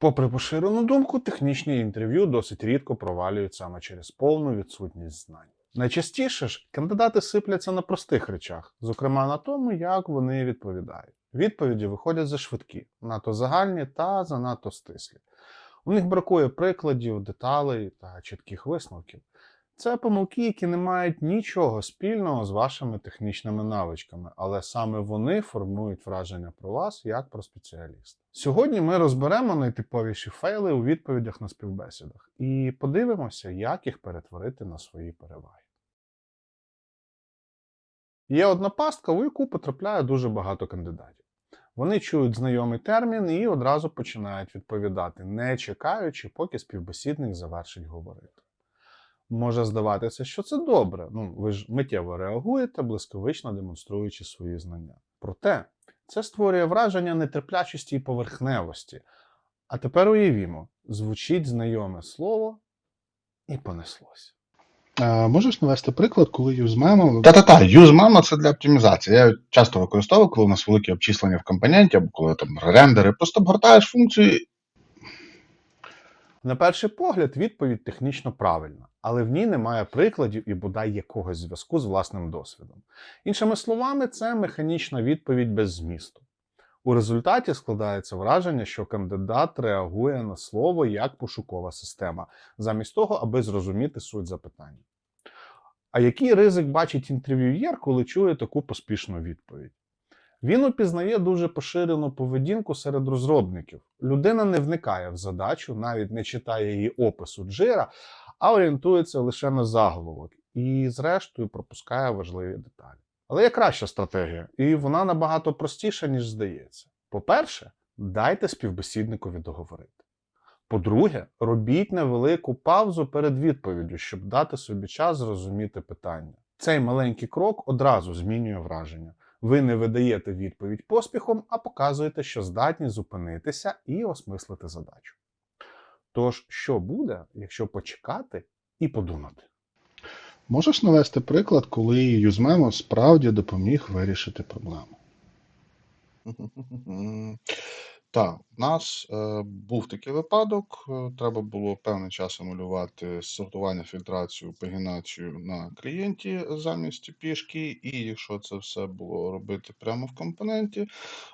Попри поширену думку, технічні інтерв'ю досить рідко провалюють саме через повну відсутність знань. Найчастіше ж кандидати сипляться на простих речах, зокрема на тому, як вони відповідають. Відповіді виходять за швидкі, надто загальні та занадто стислі. У них бракує прикладів, деталей та чітких висновків. Це помилки, які не мають нічого спільного з вашими технічними навичками, але саме вони формують враження про вас як про спеціаліста. Сьогодні ми розберемо найтиповіші фейли у відповідях на співбесідах і подивимося, як їх перетворити на свої переваги. Є одна пастка, у яку потрапляє дуже багато кандидатів. Вони чують знайомий термін і одразу починають відповідати, не чекаючи, поки співбесідник завершить говорити. Може здаватися, що це добре. Ну, ви ж миттєво реагуєте, блискавично демонструючи свої знання. Проте це створює враження нетерплячості і поверхневості. А тепер уявімо, звучить знайоме слово і понеслося. А, можеш навести приклад, коли юзмемо Та-та-та, UseMemo – це для оптимізації. Я часто використовую, коли у нас великі обчислення в компоненті, або коли там рендери. Просто обгортаєш функцію На перший погляд, відповідь технічно правильна, але в ній немає прикладів і бодай якогось зв'язку з власним досвідом. Іншими словами, це механічна відповідь без змісту. У результаті складається враження, що кандидат реагує на слово як пошукова система, замість того, аби зрозуміти суть запитання. А який ризик бачить інтерв'юєр, коли чує таку поспішну відповідь? Він упізнає дуже поширену поведінку серед розробників. Людина не вникає в задачу, навіть не читає її опису джира, а орієнтується лише на заголовок і, зрештою, пропускає важливі деталі. Але є краща стратегія, і вона набагато простіша, ніж здається. По-перше, дайте співбесідникові договорити. По-друге, робіть невелику паузу перед відповіддю, щоб дати собі час зрозуміти питання. Цей маленький крок одразу змінює враження. Ви не видаєте відповідь поспіхом, а показуєте, що здатні зупинитися і осмислити задачу. Тож, що буде, якщо почекати і подумати? можеш навести приклад, коли юзмемо справді допоміг вирішити проблему. Так, у нас е, був такий випадок. е, Треба було певний час емулювати сортування, фільтрацію, пагінацію на клієнті замість пішки, і якщо це все було робити прямо в компоненті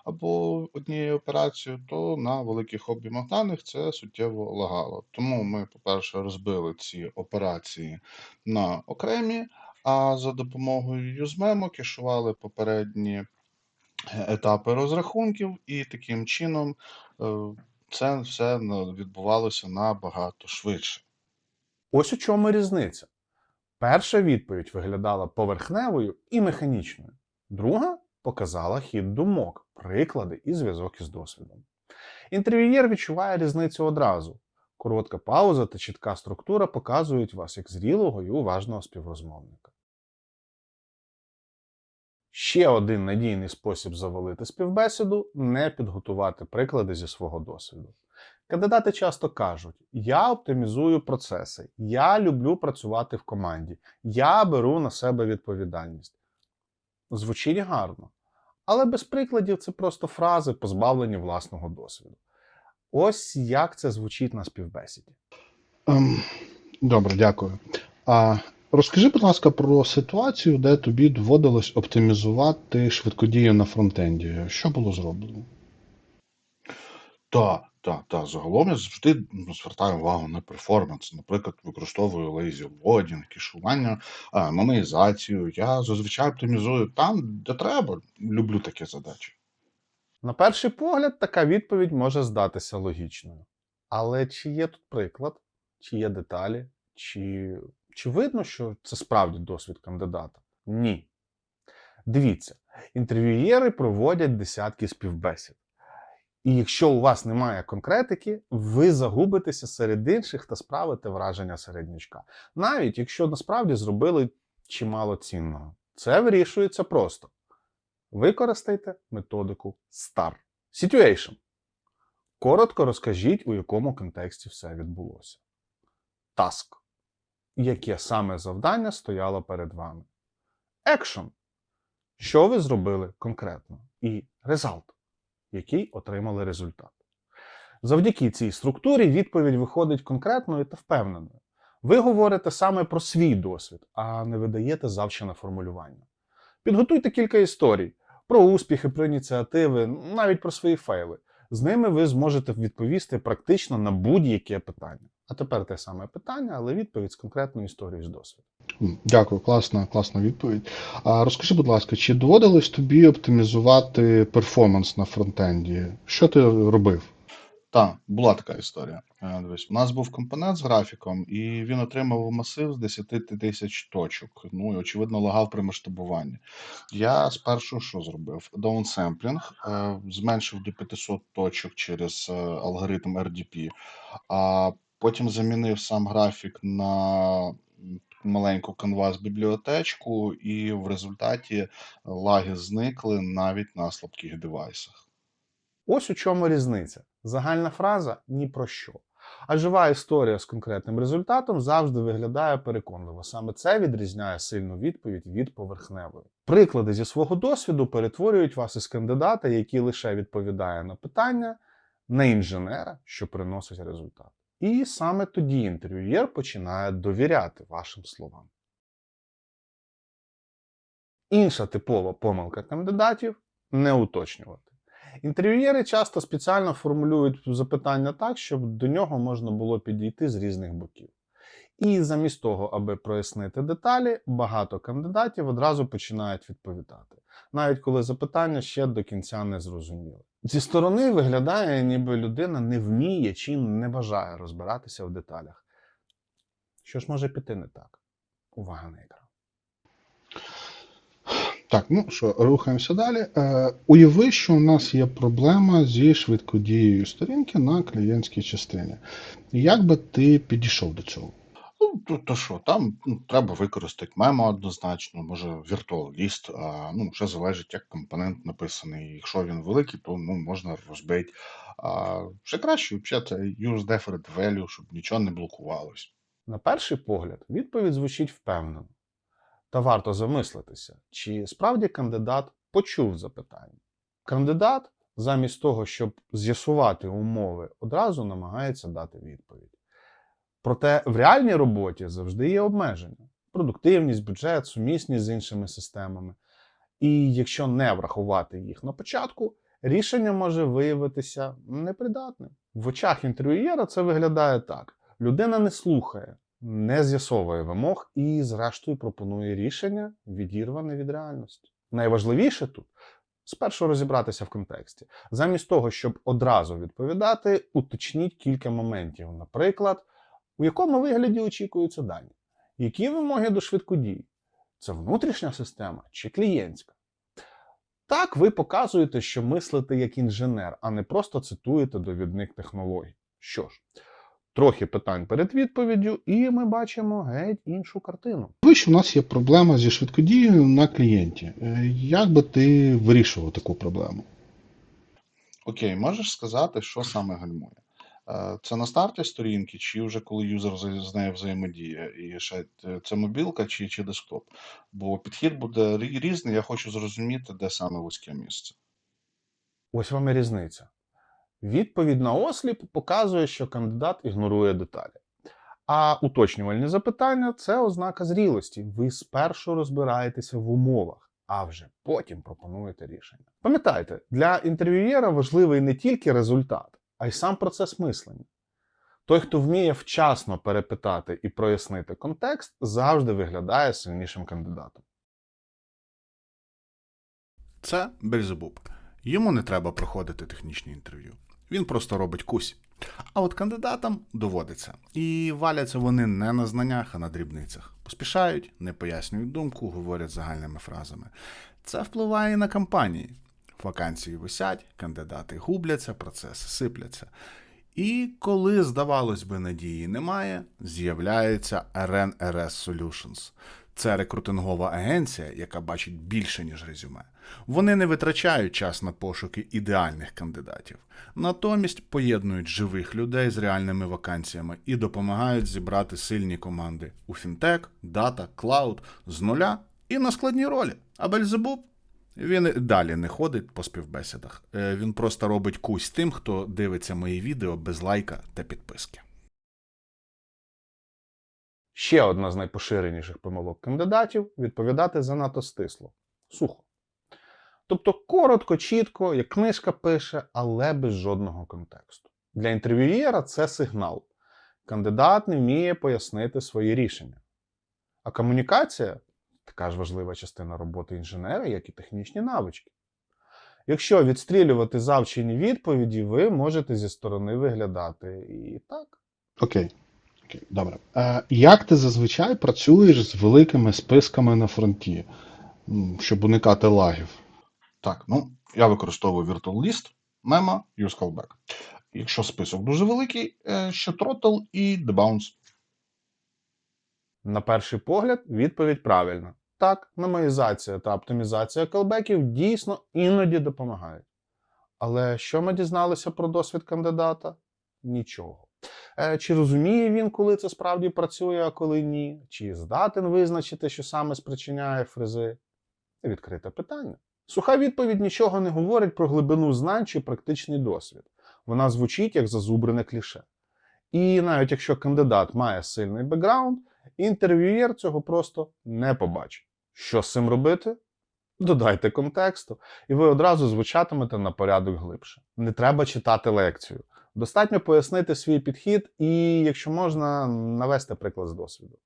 або однією операцією, то на великих об'ємах даних це суттєво лагало. Тому ми, по-перше, розбили ці операції на окремі, а за допомогою UseMemo кешували попередні етапи розрахунків, і таким чином е, це все відбувалося набагато швидше. Ось у чому різниця. Перша відповідь виглядала поверхневою і механічною, друга показала хід думок, приклади і зв'язок із досвідом. Інтерв'юєр відчуває різницю одразу. Коротка пауза та чітка структура показують вас як зрілого і уважного співрозмовника. Ще один надійний спосіб завалити співбесіду не підготувати приклади зі свого досвіду. Кандидати часто кажуть: я оптимізую процеси, я люблю працювати в команді, я беру на себе відповідальність. Звучить гарно, але без прикладів це просто фрази, позбавлені власного досвіду. Ось як це звучить на співбесіді. Ем, добре, дякую. А розкажи, будь ласка, про ситуацію, де тобі доводилось оптимізувати швидкодію на фронтенді. Що було зроблено? Так, так, так. Загалом я завжди ну, звертаю увагу на перформанс. Наприклад, використовую lazy loading, кешування, а. Я зазвичай оптимізую там, де треба. Люблю такі задачі. На перший погляд, така відповідь може здатися логічною. Але чи є тут приклад, чи є деталі, чи, чи видно, що це справді досвід кандидата? Ні. Дивіться, інтерв'юєри проводять десятки співбесід. І якщо у вас немає конкретики, ви загубитеся серед інших та справите враження середнячка. Навіть якщо насправді зробили чимало цінного. Це вирішується просто. Використайте методику STAR. Situation. Коротко розкажіть, у якому контексті все відбулося. Task. Яке саме завдання стояло перед вами. Action. Що ви зробили конкретно? І Result. Який отримали результат. Завдяки цій структурі відповідь виходить конкретною та впевненою. Ви говорите саме про свій досвід, а не видаєте завчене формулювання. Підготуйте кілька історій про успіхи, про ініціативи, навіть про свої фейли. З ними ви зможете відповісти практично на будь-яке питання. А тепер те саме питання, але відповідь з конкретною історією з досвіду. Дякую, класна, класна відповідь. А розкажи, будь ласка, чи доводилось тобі оптимізувати перформанс на фронтенді? Що ти робив? Так, була така історія. Е, Дивись, у нас був компонент з графіком, і він отримав масив з 10 тисяч точок. Ну і очевидно лагав при масштабуванні. Я спершу що зробив? Даунсемплінг, е, зменшив до 500 точок через е, алгоритм RDP, а потім замінив сам графік на маленьку canvas бібліотечку, і в результаті лаги зникли навіть на слабких девайсах. Ось у чому різниця. Загальна фраза ні про що. А жива історія з конкретним результатом завжди виглядає переконливо. Саме це відрізняє сильну відповідь від поверхневої. Приклади зі свого досвіду перетворюють вас із кандидата, який лише відповідає на питання, на інженера, що приносить результат. І саме тоді інтерв'юєр починає довіряти вашим словам. Інша типова помилка кандидатів не уточнювати. Інтерв'юєри часто спеціально формулюють запитання так, щоб до нього можна було підійти з різних боків. І замість того, аби прояснити деталі, багато кандидатів одразу починають відповідати, навіть коли запитання ще до кінця не зрозуміле. Зі сторони виглядає, ніби людина не вміє чи не бажає розбиратися в деталях. Що ж може піти не так? Увага на екран. Так, ну що, рухаємося далі. Е, уяви, що у нас є проблема зі швидкодією сторінки на клієнтській частині. Як би ти підійшов до цього? Ну, то, що, там ну, треба використати мемо однозначно, може віртуаліст, а, ну, ще залежить, як компонент написаний. Якщо він великий, то ну, можна розбити. А, ще краще, взагалі, use deferred value, щоб нічого не блокувалось. На перший погляд, відповідь звучить впевнено. Та варто замислитися, чи справді кандидат почув запитання. Кандидат, замість того, щоб з'ясувати умови, одразу намагається дати відповідь. Проте в реальній роботі завжди є обмеження: продуктивність, бюджет, сумісність з іншими системами. І якщо не врахувати їх на початку, рішення може виявитися непридатним. В очах інтерв'юєра це виглядає так: людина не слухає, не з'ясовує вимог і, зрештою, пропонує рішення, відірване від реальності. Найважливіше тут спершу розібратися в контексті. Замість того, щоб одразу відповідати, уточніть кілька моментів. Наприклад, у якому вигляді очікуються дані, які вимоги до швидкодії? Це внутрішня система чи клієнтська? Так ви показуєте, що мислите як інженер, а не просто цитуєте довідник технологій. Що ж, трохи питань перед відповіддю, і ми бачимо геть іншу картину. Уяви, що у нас є проблема зі швидкодією на клієнті. Е, Як би ти вирішував таку проблему? Окей, можеш сказати, що саме гальмує? Е, Це на старті сторінки, чи вже коли юзер з нею взаємодіє? І ще е, це мобілка чи, чи десктоп? Бо підхід буде різний, я хочу зрозуміти, де саме вузьке місце. Ось вам і різниця. Відповідь на осліп показує, що кандидат ігнорує деталі. А уточнювальні запитання це ознака зрілості. Ви спершу розбираєтеся в умовах, а вже потім пропонуєте рішення. Пам'ятайте, для інтерв'юєра важливий не тільки результат, а й сам процес мислення. Той, хто вміє вчасно перепитати і прояснити контекст, завжди виглядає сильнішим кандидатом. Це Бельзебуб. Йому не треба проходити технічні інтерв'ю. Він просто робить кусь. А от кандидатам доводиться. І валяться вони не на знаннях, а на дрібницях. Поспішають, не пояснюють думку, говорять загальними фразами. Це впливає і на кампанії. Вакансії висять, кандидати губляться, процеси сипляться. І коли, здавалось би, надії немає, з'являється RNRS Solutions. Це рекрутингова агенція, яка бачить більше, ніж резюме. Вони не витрачають час на пошуки ідеальних кандидатів, натомість поєднують живих людей з реальними вакансіями і допомагають зібрати сильні команди у фінтек, дата, клауд з нуля і на складні ролі. А Бельзебуб Він далі не ходить по співбесідах. Е, Він просто робить кусь тим, хто дивиться мої відео без лайка та підписки. Ще одна з найпоширеніших помилок кандидатів відповідати занадто стисло, сухо. Тобто коротко, чітко, як книжка пише, але без жодного контексту. Для інтерв'юєра це сигнал. Кандидат не вміє пояснити свої рішення. А комунікація така ж важлива частина роботи інженера, як і технічні навички. Якщо відстрілювати завчені відповіді, ви можете зі сторони виглядати і так. Окей. Окей, добре. Е, як ти зазвичай працюєш з великими списками на фронті, щоб уникати лагів? Так, ну я використовую Virtual List, Memo, Use Callback. Якщо список дуже великий, е, ще Throttle і Debounce. На перший погляд, відповідь правильна. Так, мемоїзація та оптимізація колбеків дійсно іноді допомагають. Але що ми дізналися про досвід кандидата? Нічого. Е, Чи розуміє він, коли це справді працює, а коли ні? Чи здатен визначити, що саме спричиняє фризи? Відкрите питання. Суха відповідь нічого не говорить про глибину знань чи практичний досвід. Вона звучить як зазубрене кліше. І навіть якщо кандидат має сильний бекграунд, інтерв'юєр цього просто не побачить. Що з цим робити? Додайте контексту, і ви одразу звучатимете на порядок глибше. Не треба читати лекцію. Достатньо пояснити свій підхід і, якщо можна, навести приклад з досвіду.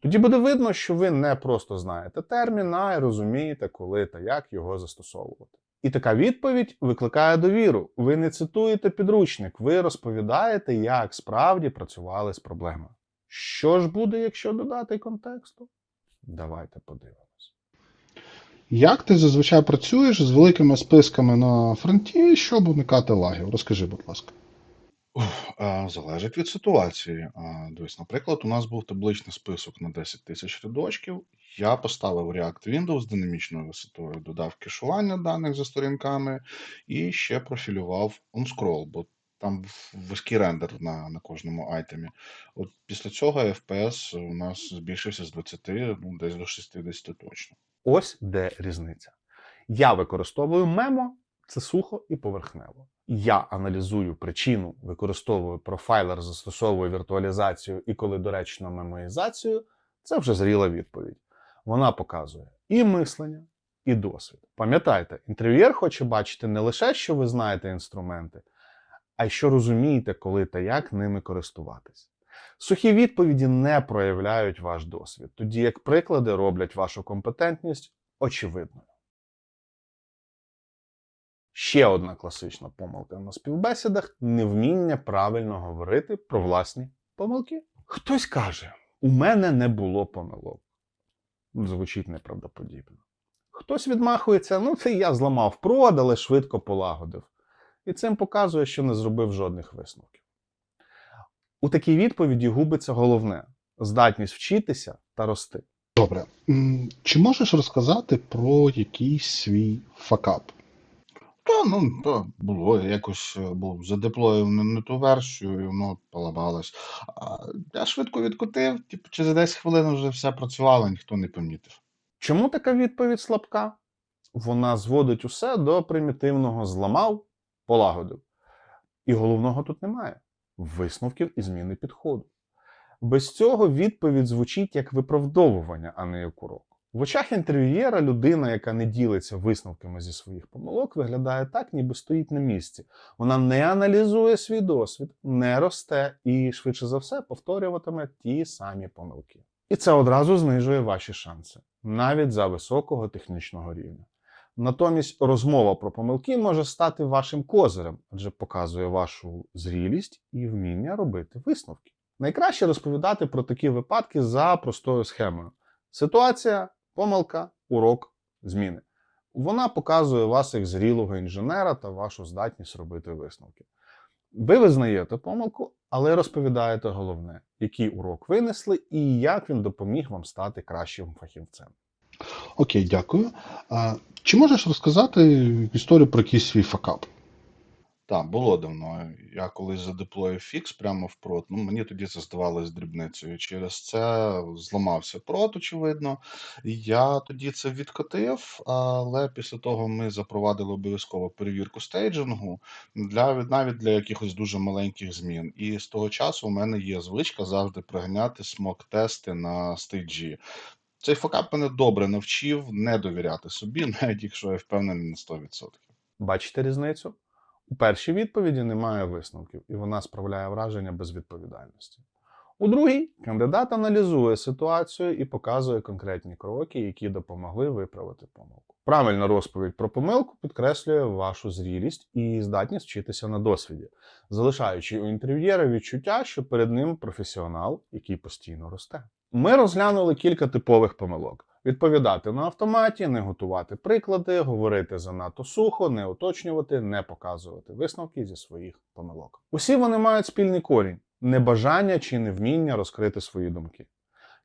Тоді буде видно, що ви не просто знаєте термін, а й розумієте, коли та як його застосовувати. І така відповідь викликає довіру. Ви не цитуєте підручник, ви розповідаєте, як справді працювали з проблемою. Що ж буде, якщо додати контексту? Давайте подивимось. Як ти зазвичай працюєш з великими списками на фронті, щоб уникати лагів? Розкажи, будь ласка. Залежить від ситуації. Дивись, наприклад, у нас був табличний список на 10 тисяч рядочків. Я поставив React Windows з динамічною висотою, додав кешування даних за сторінками і ще профілював OnScroll, бо там вузький рендер на, на кожному айтемі. От після цього FPS у нас збільшився з 20, ну, десь до 60 точно. Ось де різниця. Я використовую мемо, це сухо і поверхнево. Я аналізую причину, використовую профайлер, застосовую віртуалізацію і коли доречно мемоїзацію, це вже зріла відповідь. Вона показує і мислення, і досвід. Пам'ятайте, інтерв'єр хоче бачити не лише, що ви знаєте інструменти, а що розумієте, коли та як ними користуватись. Сухі відповіді не проявляють ваш досвід, тоді як приклади роблять вашу компетентність очевидною. Ще одна класична помилка на співбесідах невміння правильно говорити про власні помилки. Хтось каже: у мене не було помилок. Звучить неправдоподібно. Хтось відмахується, ну це я зламав прод, але швидко полагодив. І цим показує, що не зробив жодних висновків. У такій відповіді губиться головне здатність вчитися та рости. Добре. Чи можеш розказати про якийсь свій факап? Та, ну, то було, я якось е, був задеплоїв не, не ту версію, і воно поламалось. Я швидко відкотив, типу, через 10 хвилин вже все працювало, ніхто не помітив. Чому така відповідь слабка? Вона зводить усе до примітивного зламав, полагодив. І головного тут немає висновків і зміни підходу. Без цього відповідь звучить як виправдовування, а не як урок. В очах інтерв'юєра людина, яка не ділиться висновками зі своїх помилок, виглядає так, ніби стоїть на місці. Вона не аналізує свій досвід, не росте і, швидше за все, повторюватиме ті самі помилки. І це одразу знижує ваші шанси, навіть за високого технічного рівня. Натомість розмова про помилки може стати вашим козирем, адже показує вашу зрілість і вміння робити висновки. Найкраще розповідати про такі випадки за простою схемою: ситуація, помилка, урок, зміни. Вона показує вас як зрілого інженера та вашу здатність робити висновки. Ви визнаєте помилку, але розповідаєте головне, який урок винесли і як він допоміг вам стати кращим фахівцем. Окей, дякую. А, чи можеш розказати історію про якийсь свій факап? Так, було давно. Я колись задеплоїв фікс прямо в прот. Ну, мені тоді це здавалось дрібницею. Через це зламався прот, очевидно. Я тоді це відкотив, але після того ми запровадили обов'язково перевірку стейджингу для навіть для якихось дуже маленьких змін. І з того часу у мене є звичка завжди приганяти смок-тести на стейджі. Цей факап мене добре навчив не довіряти собі, навіть якщо я впевнений на 100%. Бачите різницю? У першій відповіді немає висновків, і вона справляє враження безвідповідальності. У другій кандидат аналізує ситуацію і показує конкретні кроки, які допомогли виправити помилку. Правильна розповідь про помилку підкреслює вашу зрілість і здатність вчитися на досвіді, залишаючи у інтерв'єра відчуття, що перед ним професіонал, який постійно росте. Ми розглянули кілька типових помилок. Відповідати на автоматі, не готувати приклади, говорити занадто сухо, не уточнювати, не показувати висновки зі своїх помилок. Усі вони мають спільний корінь небажання чи невміння розкрити свої думки.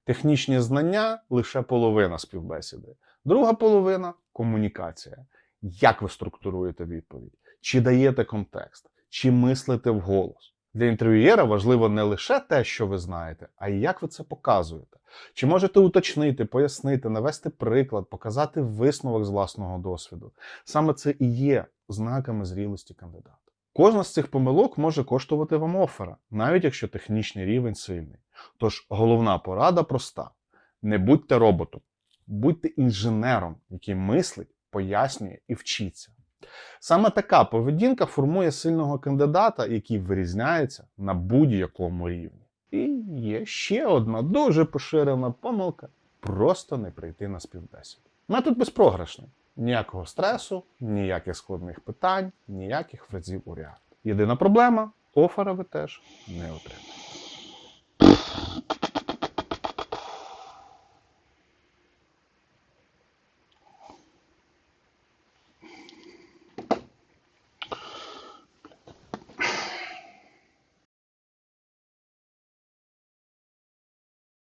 Технічні знання лише половина співбесіди. Друга половина комунікація. Як ви структуруєте відповідь? Чи даєте контекст, чи мислите вголос? Для інтерв'юєра важливо не лише те, що ви знаєте, а й як ви це показуєте. Чи можете уточнити, пояснити, навести приклад, показати висновок з власного досвіду? Саме це і є знаками зрілості кандидата. Кожна з цих помилок може коштувати вам оффера, навіть якщо технічний рівень сильний. Тож головна порада проста: не будьте роботом, будьте інженером, який мислить, пояснює і вчиться. Саме така поведінка формує сильного кандидата, який вирізняється на будь-якому рівні. І є ще одна дуже поширена помилка просто не прийти на співбесіду. Метод безпрограшний. Ніякого стресу, ніяких складних питань, ніяких фразів у ряд. Єдина проблема офера ви теж не отримаєте.